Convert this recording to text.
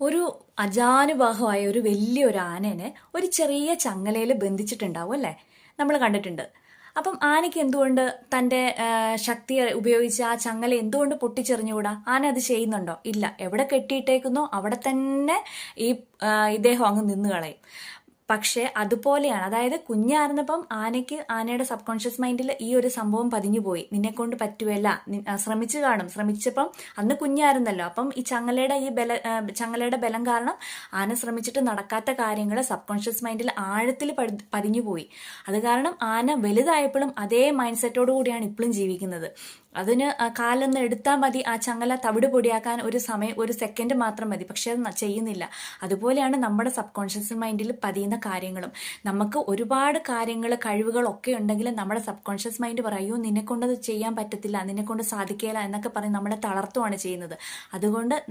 ഒരു അജാനുബാഹമായ ഒരു വലിയൊരു ആനേനെ ഒരു ചെറിയ ചങ്ങലയിൽ ബന്ധിച്ചിട്ടുണ്ടാവും അല്ലേ? നമ്മൾ കണ്ടിട്ടുണ്ട്. അപ്പം ആനയ്ക്ക് എന്തുകൊണ്ട് തന്റെ ശക്തി ഉപയോഗിച്ച് ആ ചങ്ങല എന്തുകൊണ്ട് പൊട്ടിച്ചെറിഞ്ഞുകൂടാ? ആന അത് ചെയ്യുന്നുണ്ടോ? ഇല്ല. എവിടെ കെട്ടിയിട്ടേക്കുന്നോ? അവിടെ തന്നെ ഈ ഇദ്ദേഹം അങ്ങ് നിന്ന് കളയും. പക്ഷേ അതുപോലെയാണ്. അതായത് കുഞ്ഞായിരുന്നപ്പം ആനയ്ക്ക് ആനയുടെ സബ് കോൺഷ്യസ് മൈൻഡിൽ ഈ ഒരു സംഭവം പതിഞ്ഞു പോയി. നിന്നെ കൊണ്ട് പറ്റുമല്ല ശ്രമിച്ചു കാണും. ശ്രമിച്ചപ്പം അന്ന് കുഞ്ഞായിരുന്നല്ലോ. അപ്പം ഈ ചങ്ങലയുടെ ഈ ബല ചങ്ങലയുടെ ബലം കാരണം ആന ശ്രമിച്ചിട്ട് നടക്കാത്ത കാര്യങ്ങൾ സബ് കോൺഷ്യസ് മൈൻഡിൽ ആഴത്തിൽ പതി- പതിഞ്ഞു പോയി. അത് കാരണം ആന വലുതായപ്പോഴും അതേ മൈൻഡ് സെറ്റോടു കൂടിയാണ് ഇപ്പോഴും ജീവിക്കുന്നത്. അതിന് കാലൊന്ന് എടുത്താൽ മതി. ആ ചങ്ങല തവിട് പൊടിയാക്കാൻ ഒരു സമയം ഒരു സെക്കൻഡ് മാത്രം മതി. പക്ഷെ അത് ചെയ്യുന്നില്ല. അതുപോലെയാണ് നമ്മുടെ സബ് കോൺഷ്യസ് മൈൻഡിൽ പതിയുന്ന കാര്യങ്ങളും. നമുക്ക് ഒരുപാട് കാര്യങ്ങൾ കഴിവുകളൊക്കെ ഉണ്ടെങ്കിലും നമ്മുടെ സബ് കോൺഷ്യസ് മൈൻഡ് പറയൂ നിന്നെക്കൊണ്ട് അത് ചെയ്യാൻ പറ്റത്തില്ല നിന്നെക്കൊണ്ട് സാധിക്കില്ല എന്നൊക്കെ പറഞ്ഞ് നമ്മളെ തളർത്തുവാണ് ചെയ്യുന്നത്. അതുകൊണ്ട്